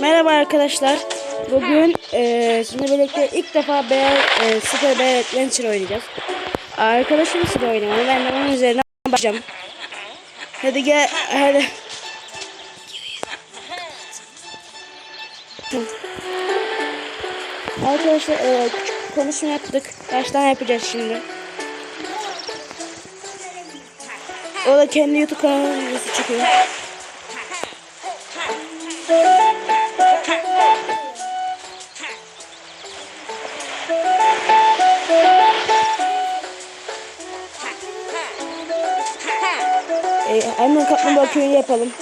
Merhaba arkadaşlar. Bugün e, sizinle birlikte ilk defa Bear, e, Super Bear Adventure oynayacağız. Arkadaşım sıra oynamalı. Ben de onun üzerine bakacağım. Hadi gel. Hadi. Arkadaşlar e, konuşma yaptık. Baştan yapacağız şimdi. O da kendi YouTube kanalına videosu yapalım.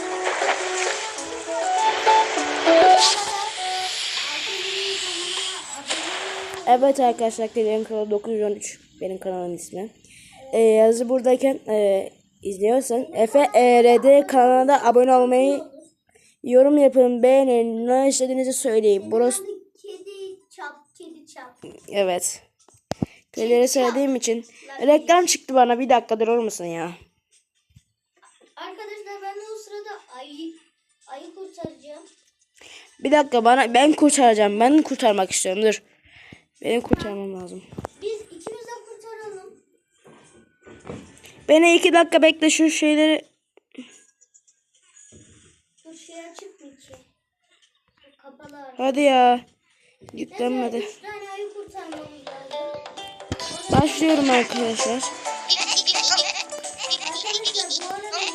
Evet arkadaşlar benim kanal 913 benim kanalın ismi. Ee, yazı buradayken e, izliyorsan Efe ERD kanalına abone olmayı yorum yapın beğenin ne istediğinizi söyleyin. Burası Kedi çap, kedi çap. evet. Köyleri söylediğim için reklam çıktı bana bir dakika durur musun ya? Arkadaşlar ben de o sırada ayı, ayı kurtaracağım. Bir dakika bana ben kurtaracağım. Ben kurtarmak istiyorum. Dur. Benim kurtarmam lazım. Biz ikimiz de kurtaralım. Beni iki dakika bekle şu şeyleri. Dur şey açık mı ki? Kapalı. Hadi ya. Yüklenmedi. üç tane ayı kurtarmamız lazım. Başlıyorum arkadaşlar. Bu arada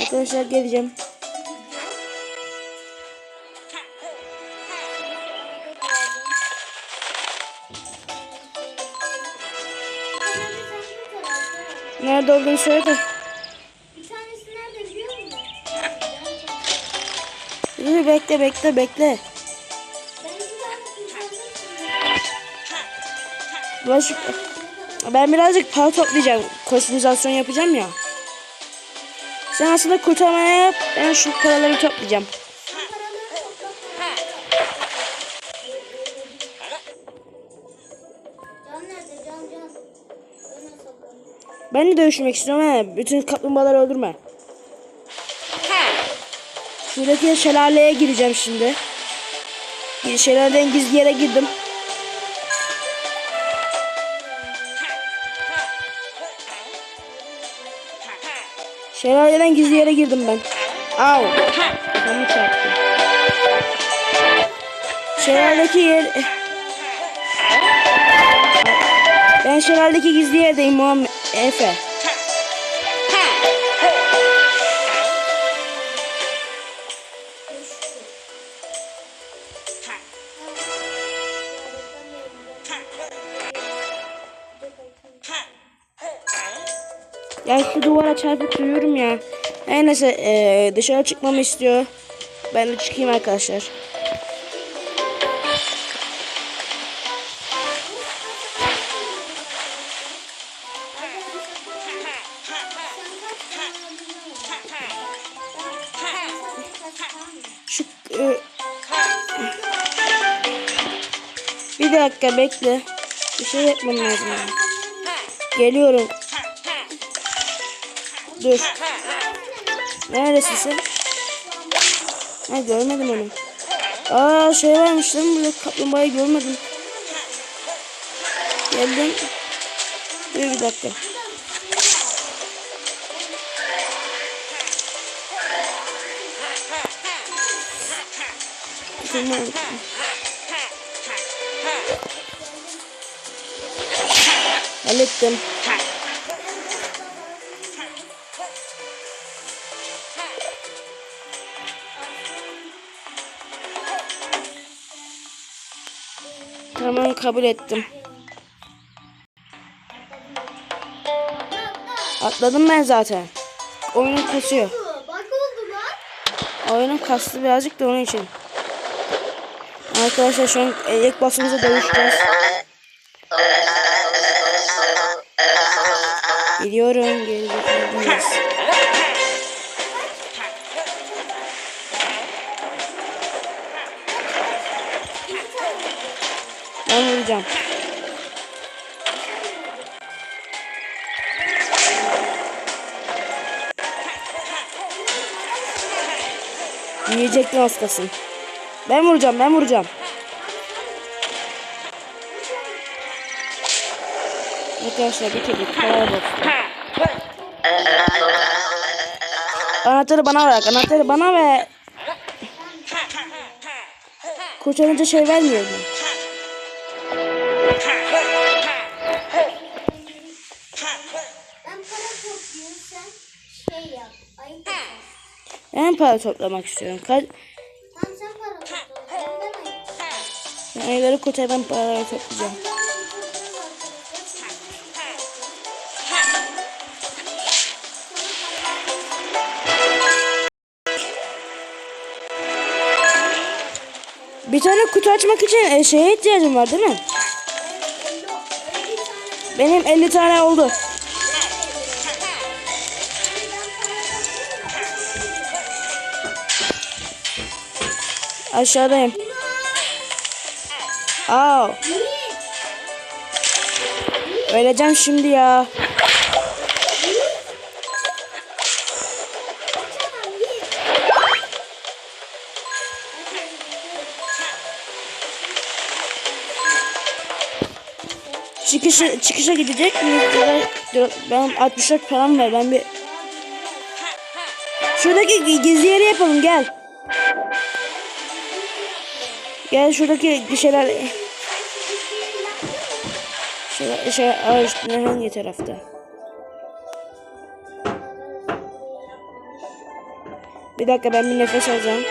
Arkadaşlar geleceğim. Nerede olduğunu söyle. Bir tanesi nerede bekle bekle bekle. Ben birazcık para toplayacağım. Kostümizasyon yapacağım ya. Sen aslında kurtarmaya. Ben şu paraları toplayacağım. Ben de dövüşmek istiyorum he. Bütün kaplumbağaları öldürme. Şuradaki şelaleye gireceğim şimdi. Şelaleden gizli yere girdim. Şelaleden gizli yere girdim ben. Au. Kafamı çarptı. Şelaledeki yer... Ben şelaledeki gizli yerdeyim Muhammed Efe. Ya şu duvara çarpıp duruyorum ya. Her neyse eee, dışarı çıkmamı istiyor. Ben de çıkayım arkadaşlar. Şu eee, bir dakika bekle. Bir şey yapmam lazım. Geliyorum. Dur. Neredesin sen? Ha görmedim onu. Aa şey varmış lan burada kaplumbağayı görmedim. Geldim. Dur bir dakika. Tamam. Hallettim. Tamam kabul ettim. Atladım ben zaten. Oyunum kasıyor. Oyunum kastı birazcık da onun için. Arkadaşlar şu an ilk basımıza dövüşeceğiz. Gidiyorum. Geri Ben vuracağım. Yiyecektin hastasın. Ben vuracağım ben vuracağım. Arkadaşlar bitirdik. Bak. Anahtarı bana ver. Anahtarı bana ver. Kurtarınca şey vermiyor mu? Ben para toplamak istiyorum. Kaç... Tamam sen para topla. Ben ayıları kurtar ben paraları toplayacağım. Bir tane kutu açmak için e, şeye ihtiyacım var değil mi? Benim 50 tane oldu. Aşağıdayım. Aa, öleceğim şimdi ya. Çıkışa, çıkışa gidecek dur, Ben 64 param var. Ben bir Şuradaki gizli yeri yapalım gel. Gel şuradaki şeyler şey şey ağaç ne hangi tarafta? Bir dakika ben bir nefes alacağım.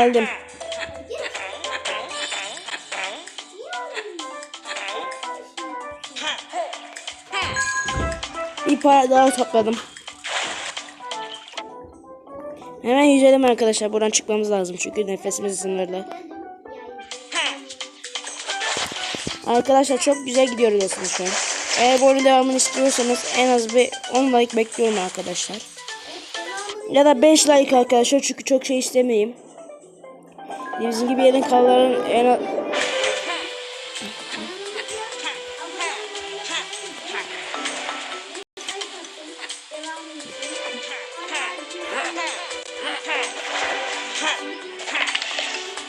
Geldim. Bir para daha topladım. Hemen yüzelim arkadaşlar. Buradan çıkmamız lazım çünkü nefesimiz sınırlı. Arkadaşlar çok güzel gidiyoruz aslında şu an. Eğer oyunun devamını istiyorsanız en az bir 10 like bekliyorum arkadaşlar. Ya da 5 like arkadaşlar çünkü çok şey istemeyeyim. Bizim gibi yerin kalların en.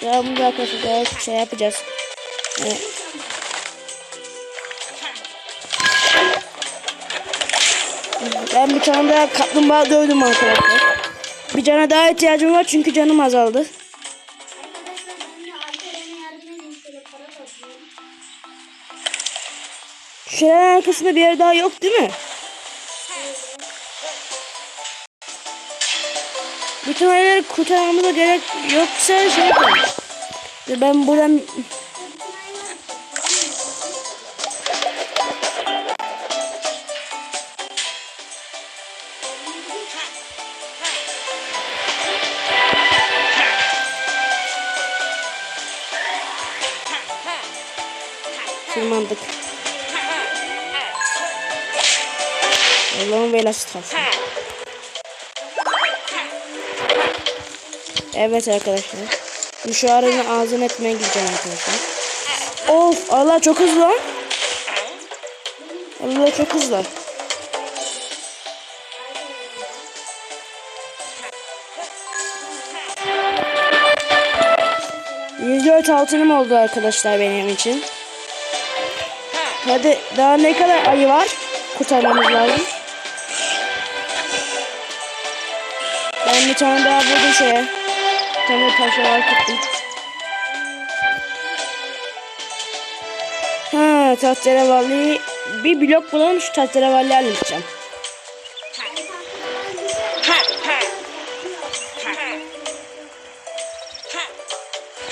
Ya bunu da arkadaşlar daha şey yapacağız. Evet. Ben bir tane daha kaplumbağa dövdüm arkadaşlar. Bir cana daha ihtiyacım var çünkü canım azaldı. Şu şeylerin arkasında bir yer daha yok değil mi? Bütün ayları kurtarmamıza gerek yoksa şey yapalım. Ben buradan tırmandık. Allah'ın belası kalsın. Evet arkadaşlar. Aracın ağzını etmeye gideceğim arkadaşlar. Of Allah çok hızlı. Allah çok hızlı. %4 altınım oldu arkadaşlar benim için. Hadi daha ne kadar ayı var? Kurtarmamız lazım. Ben bir tane daha buldum şeye. Bir tane parçalar tuttum. Ha tahterevalli. Bir blok bulalım şu tahterevalli halledeceğim.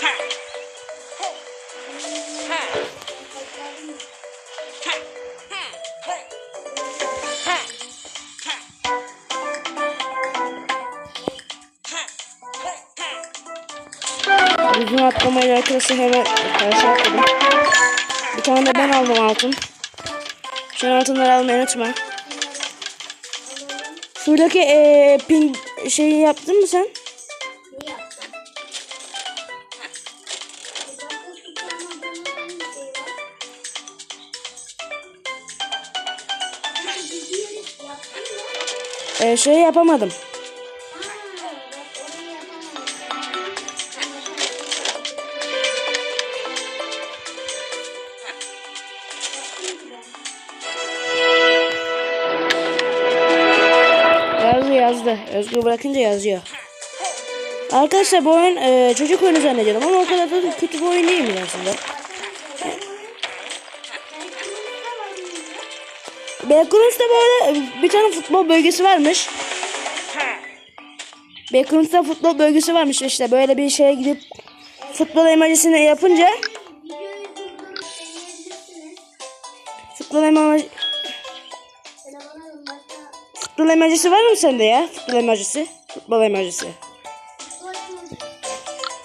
Uzun atlamayla arkadaşlar hemen karşı atladım. Bir tane de ben aldım altın. Şu altınları almayı unutma. Şuradaki eee ping şeyi yaptın mı sen? Eee şey yapamadım. Özgür bırakınca yazıyor. Arkadaşlar bu oyun eee, çocuk oyunu zannediyorum ama o kadar da kötü bir oyun değilmiş aslında. Backrooms'ta böyle bir tane futbol bölgesi varmış. Backrooms'ta futbol bölgesi varmış işte böyle bir şeye gidip futbol emojisini yapınca futbol emoji futbol emojisi var mı sende ya? Futbol emojisi. Futbol sorun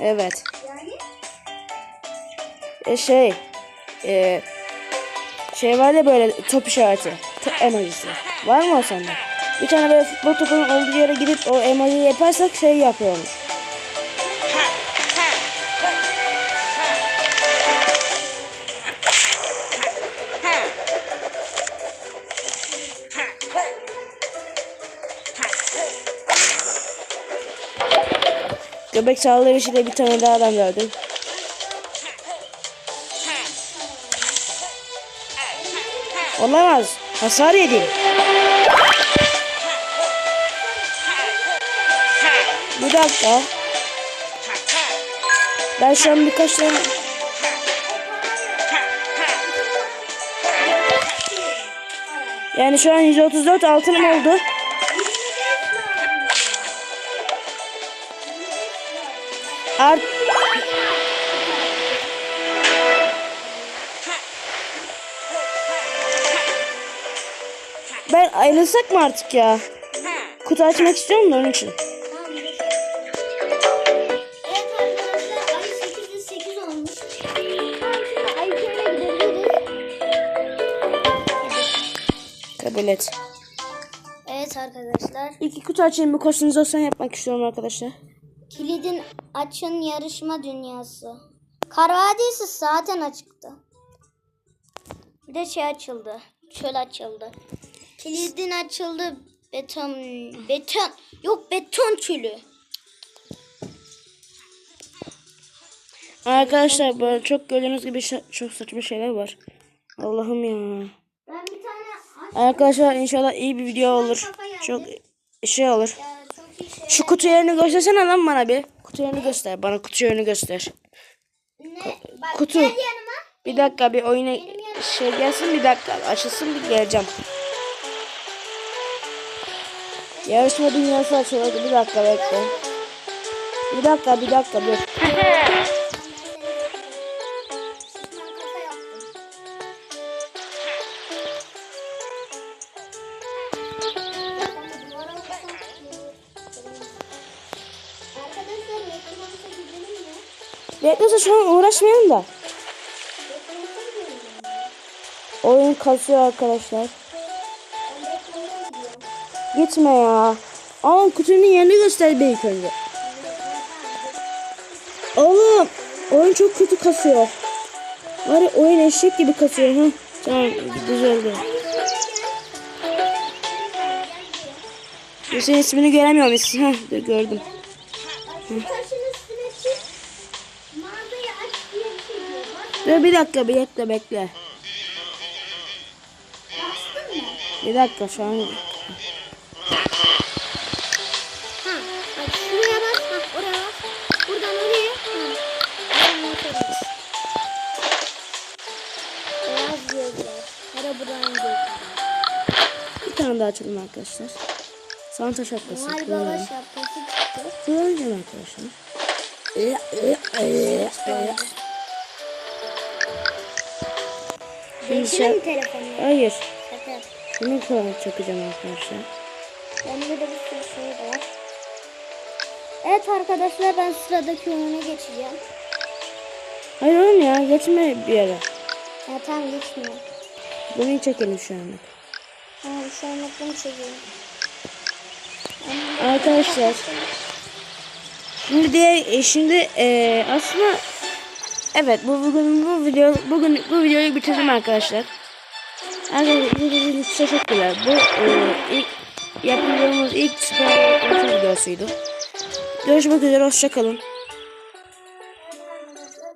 Evet. E şey e, şey var ya böyle top işareti. Top emojisi. Var mı o sende? Bir tane böyle futbol topunun olduğu yere gidip o emojiyi yaparsak şey yapıyormuş. Göbek saldırısıyla bir tane daha adam gördüm. Olamaz. Hasar yedim. Bir dakika. Ben şu an birkaç tane... Yani şu an 134 altınım oldu. Art ben ayrılsak mı artık ya? Kutu açmak istiyorum da onun için. Evet arkadaşlar ay 8'de 8 olmuş. Tamam şimdi ay köyüne gidebiliriz. Kabul et. Evet arkadaşlar. İki kutu açayım bir kostümizasyon yapmak istiyorum arkadaşlar. Kilidin açın yarışma dünyası. Kar Vadisi zaten açıktı. Bir de şey açıldı. Çöl açıldı. Kilidin açıldı. Beton. Beton. Yok beton çölü. Arkadaşlar böyle çok gördüğünüz gibi çok saçma şeyler var. Allah'ım ya. Ben bir tane aç. Arkadaşlar inşallah iyi bir video olur. Çok şey olur. Şu kutu yerini göstersene lan bana bir. Kutu yerini göster. Bana kutu yerini göster. Ne? Bak Kutu. gel yanıma. Bir dakika bir oyuna şey gelsin bir dakika açılsın bir geleceğim. Yarışma dünyası açıldı. Bir dakika bekle. Bir dakika bir dakika dur. Beklese şu an uğraşmayalım da. Oyun kasıyor arkadaşlar. Gitme ya. Aa kutunun yerini göster bir ilk önce. Oğlum oyun çok kötü kasıyor. Var ya oyun eşek gibi kasıyor. ha. Tamam düzeldi. Senin ismini göremiyorum. Heh, gördüm. Şu taşın üstüne çık. Mağazayı aç diye bir şey diyor. Bak Dur bir dakika bir bekle. mı? Bir dakika şu an. Bir tane daha açalım arkadaşlar. Santa şapkası. Noel Baba şapkası çıktı. Kullanacağım arkadaşlar. Değiştirdin mi telefonunu? Hayır. Şaka. Bunu kulağına çakacağım arkadaşlar. Bende de bir sürü şey var. Evet arkadaşlar ben sıradaki oyuna geçeceğim. Hayır oğlum ya geçme bir yere. Ya tamam geçmiyor. Bunu çekelim şu anlık. Tamam şu an bunu çekiyorum. Arkadaşlar. Şimdi diğer e, şimdi e, aslında evet bu bugün bu video bugün bu videoyu bitirdim arkadaşlar. İçin teşekkürler. Bu e, ilk yaptığımız ilk spor videosuydu. Görüşmek üzere hoşçakalın.